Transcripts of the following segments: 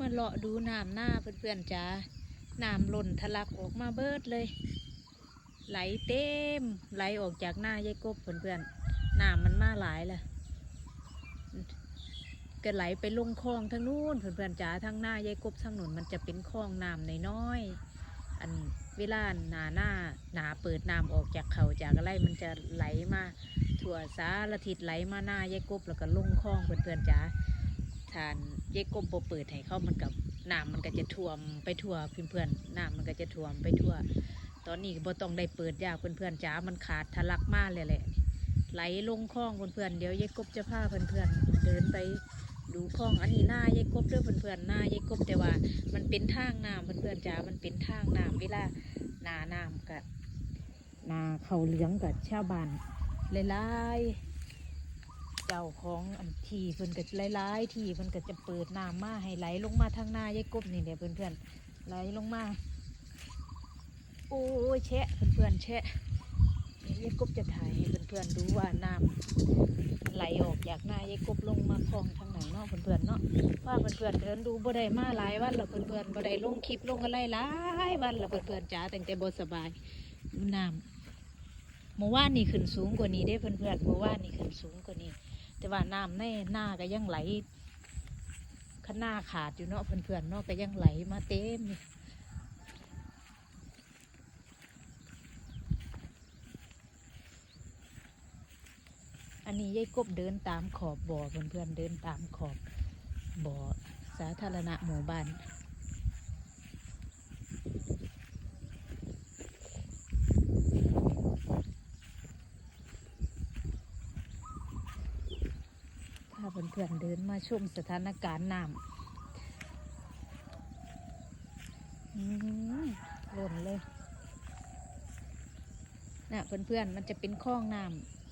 มาเลาะดูน้ำหน้าเพื่อนๆจ้าน้ำหล่นทะลักออกมาเบิดเลย ไหลเต็มไหลออกจากหน้ายายกบเพื่อนๆน้ำมันมาหลายแหละก็ไหลไปลงคลองทางนู้นเพื่อนๆจ้าทางหน้ายายกบทางหนู้นมันจะเป็นคลองน้ำน้อยๆอันเวลาหนาหน้าหนาเปิดน้ำออกจากเขาจากอะไรมันจะไหลมาถั่วสารทิศไหลมาหน้ายายกบแล้วก็ลงคลองเพื่อนๆจ้า ทานเยกกลมโปเปิดให้เข้ามันกับน้ำมันก็จะท่วมไปทั่วเพื่อนๆน้ำมันก็จะท่วมไปทั่ว ตอนนี้บ่ต้องได้เปิดยากเพื่อนๆจ้ามันขาดทะลักมากเลยแหละ ไหลลงคลองเพื่อนๆเดี๋ยวยายกบจะพาเพื่อนๆเดินไปดูคลองอันนี้หน้ายายกบเด้อเพื่อนๆหน้ายายกบแต่ว่า มันเป็นทางน้ำเพื่อนๆจ้ามันเป็นทางน้ำเวลานาน้ำกับนาเขาเหลืองกับชาวบ้านหลายๆ เจ้าของอันทีเพิ่นก็หลายๆทีเพิ่นก็จะเปิดน้ำมาให้ไหลลงมาทางหน้ายายกบนี่เดี๋ยวเพื่อนๆไหลลงมา โอ้ยแชะเพื่อนๆแชะยายกบจะถ่ายให้เพื่อนๆดูว่าน้ำไหลออกจากหน้ายายกบลงมาคลองทางไหนเนาะเพื่อนๆเนาะว่าเพื่อนๆเดินดูบ่ได้มาหลายวันแล้วเพื่อนๆบ่ได้ลงคลิปลงอะไรหลายวันแล้วเพื่อนๆจ๋าแต่งแต่บ่สบายน้ำเมื่อวานนี่ขึ้นสูงกว่านี้เด้เพื่อนๆเมื่อวานนี่ขึ้นสูงกว่านี้ แต่ว่าน้ำในหน้าก็ยังไหลข้างหน้าขาดอยู่เนาะเพื่อนๆเนาะก็ยังไหลมาเต็มอยู่อันนี้ยายกบเดินตามขอบบ่อเพื่อนๆเดินตามขอบบ่อสาธารณะหมู่บ้าน พาเพื่อนๆเดินมาชมสถานการณ์น้ำหล่นเลยน่ะเพื่อนๆมันจะเป็นคลองน้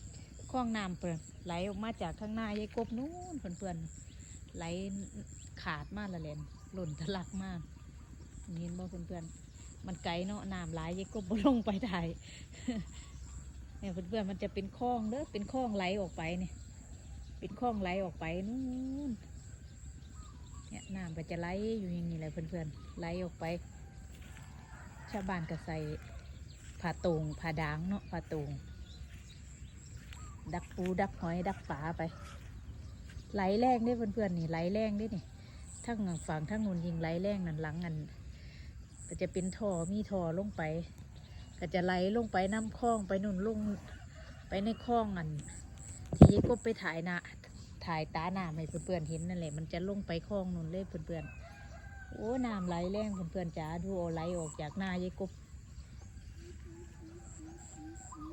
ำคลองน้ำเปิดไหลออกมาจากข้างหน้ายายกบนู้นเพื่อนๆไหลขาดมากละเลนหล่นทะลักมากเห็นบ่เพื่อนๆมันไกลเนาะน้ำไหลยายกบลงไปถ่ายเนี่ยเพื่อนๆมันจะเป็นคลองเด้อเป็นคลองไหลออกไปเนี่ย เป็นคลองไหลออกไปนู่นเนี่ยน้ำก็จะไหลอยู่อย่างนี้เลยเพื่อนๆไหลออกไปชาวบ้านก็ใส่ผ้าตงผ้าดางเนาะผ้าตงดักปูดักหอยดักปลาไป ไหลแรงเด้เพื่อนๆนี่ไหลแรงเด้นี่ทั้งฝั่งทั้งนู้นยิงไหลแรงนั่นหลังอันก็จะเป็นท่อมีท่อลงไป ก็จะไหลลงไปน้ำคลองไปนู่นลงไปในคลองอัน ทีนี้ก็ไปถ่ายนะถ่ายตาหน้าให้เพื่อนๆเห็นนั่นแหละมันจะลงไปคลองนู่นเลยเพื่อนๆโอ้น้ำไหลแรงเพื่อนๆจ๋าดูไหลออกจากหน้ายายกบ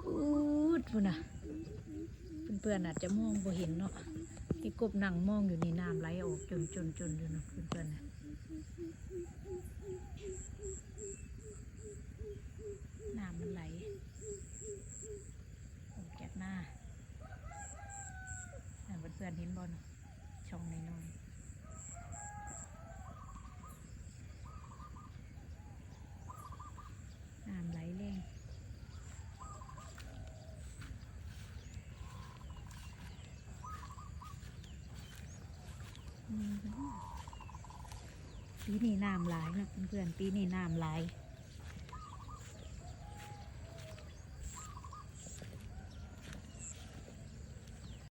อู้ดพุ่นนะเพื่อนๆอาจจะมองบ่เห็นเนาะยายกบนั่งมองอยู่นี่น้ำไหลออกจนจนจนอยู่เนเพื่อนๆนะน้ำมันไหลออกจากหน้า อ่าเพื่อนเห็นบอลช่องน้อยๆน้ำไหลแรงปีนี้น้ำไหลนะเพื่อนๆปีนี้น้ำไหล